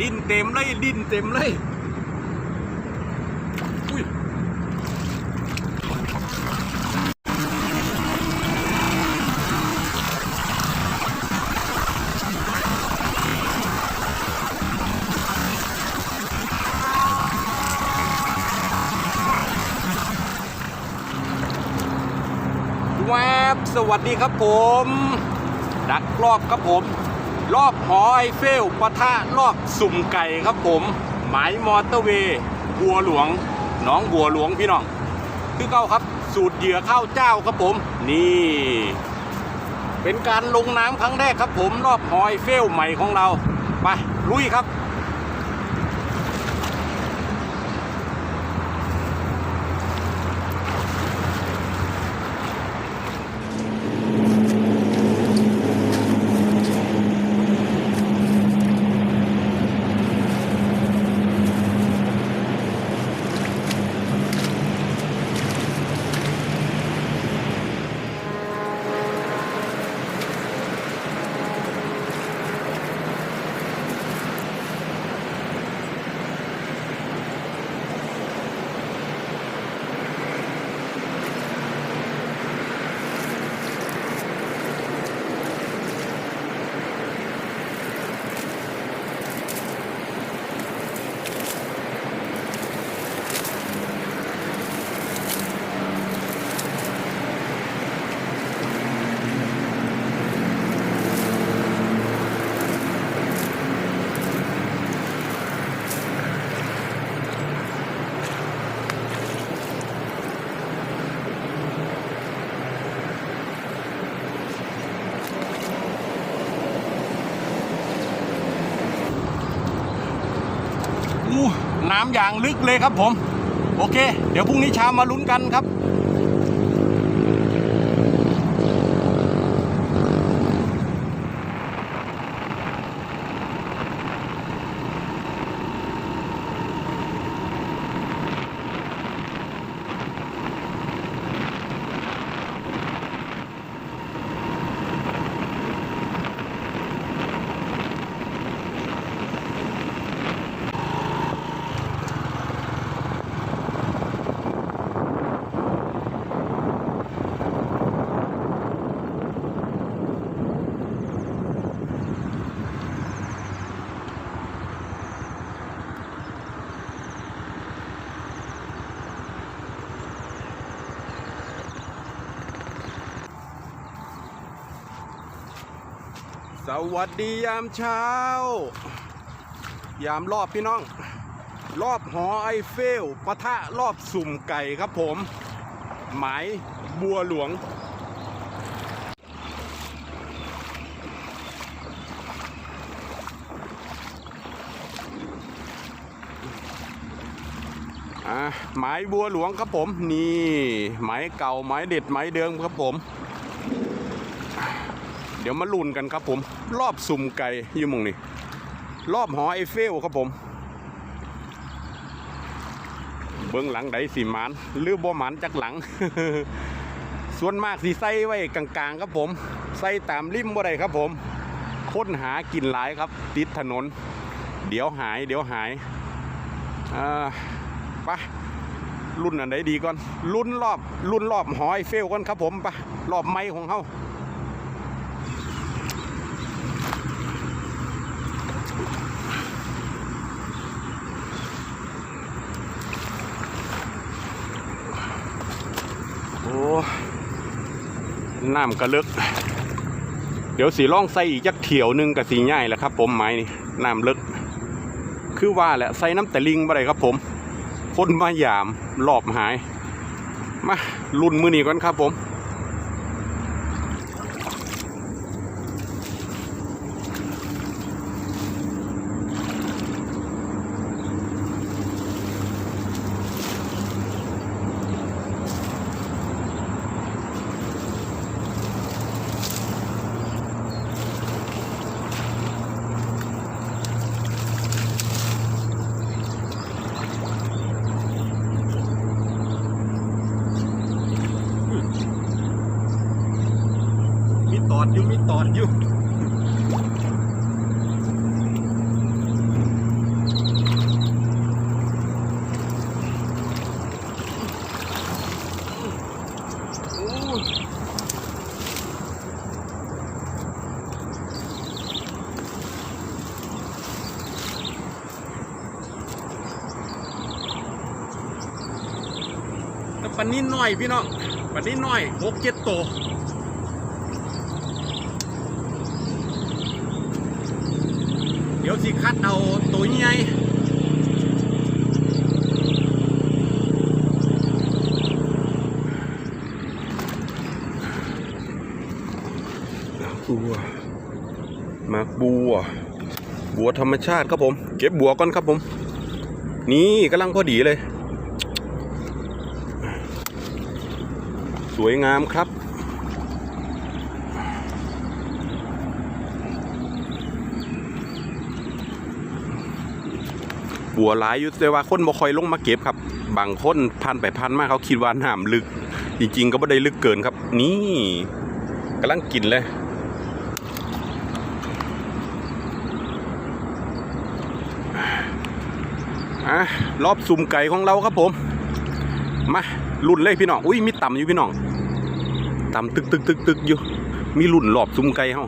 ดินเต็มเลยดินเต็มเลยอุ้ยแวบสวัสดีครับผม ดักรอบครับผม รอบหอไอเฟลปะทะรอบสุ่มไก่ครับผม หมายมอเตอร์เวย์บัวหลวงน้องบัวหลวงพี่น้อง คือเก้าครับ สูตรเหยื่อข้าวเจ้าครับผม นี่ เป็นการลงน้ำครั้งแรกครับผม รอบหอไอเฟลใหม่ของเรา ไป ลุยครับ อู้ น้ำอย่างลึกเลยครับผม โอเค เดี๋ยวพรุ่งนี้เช้ามาลุ้นกันครับ วัสดียามเช้า ยามรอบพี่น้อง รอบหอไอเฟลปะทะรอบสุ่มไก่ครับผม หมายบัวหลวง อ่าหมายบัวหลวงครับผม นี่ หมายเก่าหมายเด็ดหมายเดิมครับผม เดี๋ยวมาลุ้นกันครับผม รอบสุ่มไก่อยี่มงนี่รอบหอไอเฟลครับผม เบื้องหลังไดสีหมันหรือบ่หมันจากหลัง ส่วนมากสีใส่ไว้กลางๆครับผมใส่ตามริมบ่ได้ครับผมค้นหากินหลายครับ ติดถนน เดี๋ยวหาย เดี๋ยวหายอ่าไปรุ่นอันไหนดีก่อนรุ่นรอบรุ่นรอบหอไอเฟลก่อนครับผมไปรอบไม้ของเขา น้ำกระลึก เดี๋ยวสีล่องใส่อีกจักเถียวหนึงกับสีง่ายแหละครับ ผมไม้นี่น้ำลึก คือว่าแหละใส่น้ำแต่ลิงบ่ได้ครับ ผม คนมายามหลอบหาย มาลุ่นมือนี้ก่อนครับผม ก่อนอยู่ปันนี้น้อยพี่น้องปันนี้น้อยหกเจ็ดโต เดี๋ยวสิคัดเอาตัวใหญ่บัวมาบัว บัวธรรมชาติครับผม เก็บบัวก่อนครับผม นี่กำลังพอดีเลย สวยงามครับ บัวหลายอยู่แต่ว่าคนบ่ค่อยลงมาเก็บครับ บางคนพันไปพันมาเขาคิดว่าน้ำลึก จริงๆ ก็ไม่ได้ลึกเกินครับ นี่กำลังกินเลยอะรอบสุ่มไก่ของเราครับผม มาลุ่นเลยพี่น้อง อุ้ยมีต่ำอยู่พี่น้องต่ำตึกตึกตึกตึกอยู่ มีลุ่นรอบสุ่มไก่เฮา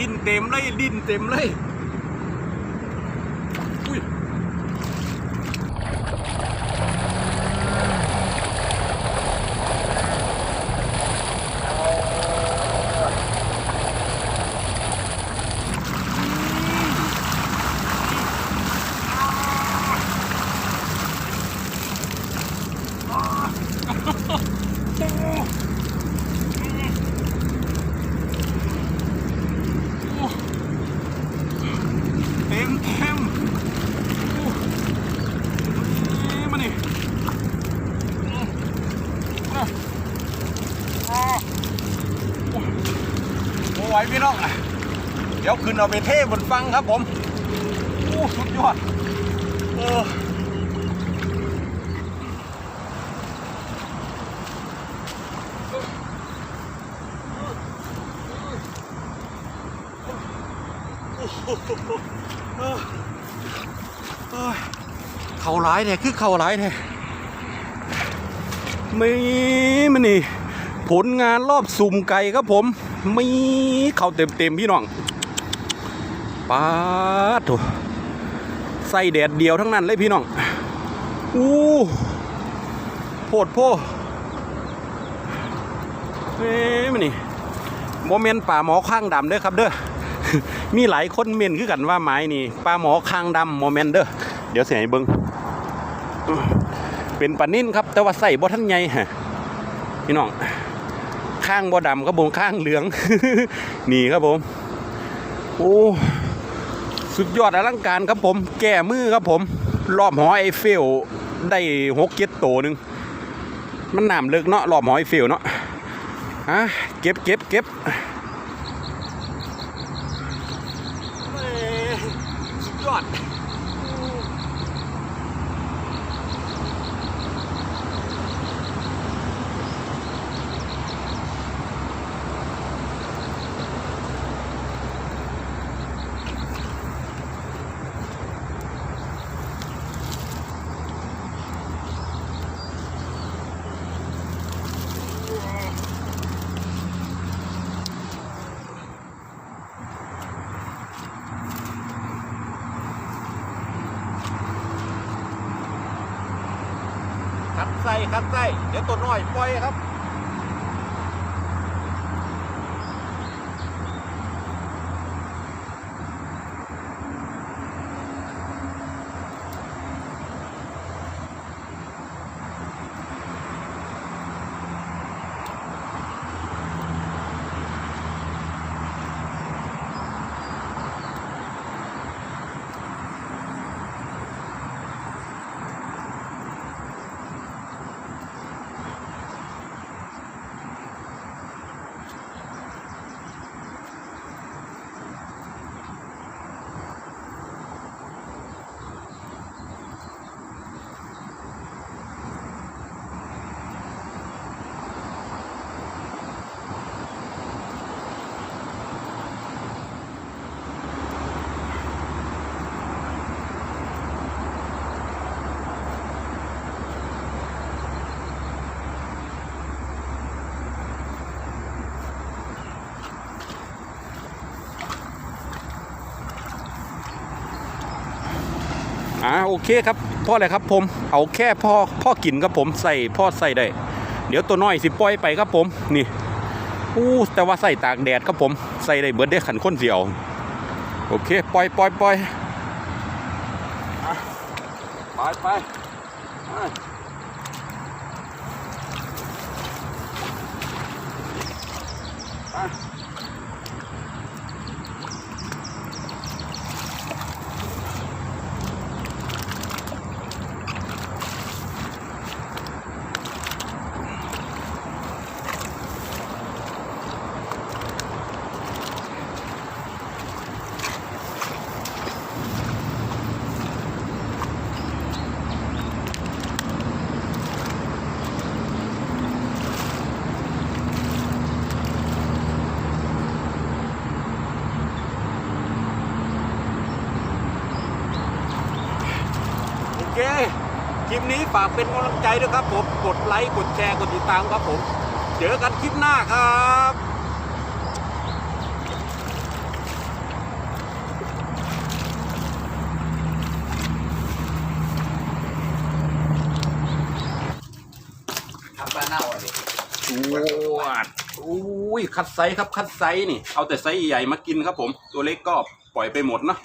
ดินเต็มเลยดิ้นเต็มเลย อุ้ย เต็มเต็มโอ้นี่มานี่อืมอะอะโอ้โอ้ไหวพี่น้องเดี๋ยวขึ้นเอาไปเทบนฟังครับผมโอ้สุดยอดเออเออเอ้ยเข่าร้ายเนี่ยคือเข่าร้ายเนี่ยมีมันนี่ผลงานรอบสุ่มไก่ครับผม มีเข่าเต็มเต็มๆพี่น้องป้าดโถใส่แดดเดียวทั้งนั้นเลยพี่น้อง อู้โพดโพเอ้มันนี่โมเมนต์ป่าหมอข้างดำเด้อครับเด้อ มีหลายคนเมนคือกันว่าไม้นี่ปลาหมอคางดำโมเมนต์เด้อ เดี๋ยวเสียให้เบิ้งอื้อเป็นปลานิ่นครับ แต่ว่าใส่บ่ทันใหญ่ฮะพี่น้อง ข้างบ่ดำครับผมข้างเหลือง นี่ครับผม โอ้สุดยอดอลังการครับผม แก้มือครับผม รอบหอไอเฟลได้หกเก็ดโตหนึ่งมันหนามเลิกเนาะรอบหอไอเฟลเนาะฮะเก็บเก็บเก็บ คัดไส้คัดไส้เดี๋ยวตัวน้อยปล่อยครับ อ่าโอเคครับพ่ออะไรครับผมเอาแค่พ่อพ่อกินครับผมใส่พ่อใส่ได้ เดี๋ยวตัวน้อยสิปล่อยไปครับผมนี่อู้แต่ว่าใส่ตากแดดครับผมใส่ได้เบิดได้ขันข้นเสียวโอเคปล่อยปล่อยปล่อยปไปไปไป เคคลิปนี้ฝากเป็นกำลังใจด้วยครับผมกดไลค์กดแชร์กดติดตามครับผมเจอกันคลิปหน้าครับทำปลาเน่าอะดิวดอุ้ยคัดไซส์ครับคัดไซส์นี่ เอาแต่ไซส์ใหญ่มากินครับผม ตัวเล็กก็ปล่อยไปหมดเนอะ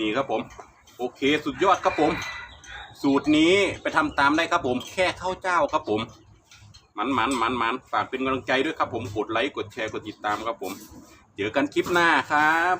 นี่ครับผม โอเคสุดยอดครับผม สูตรนี้ไปทำตามได้ครับผมแค่ข้าวเจ้าครับผม มันมันมันมันฝากเป็นกำลังใจด้วยครับผมกดไลค์กดแชร์กดติดตามครับผม เจอกันคลิปหน้าครับ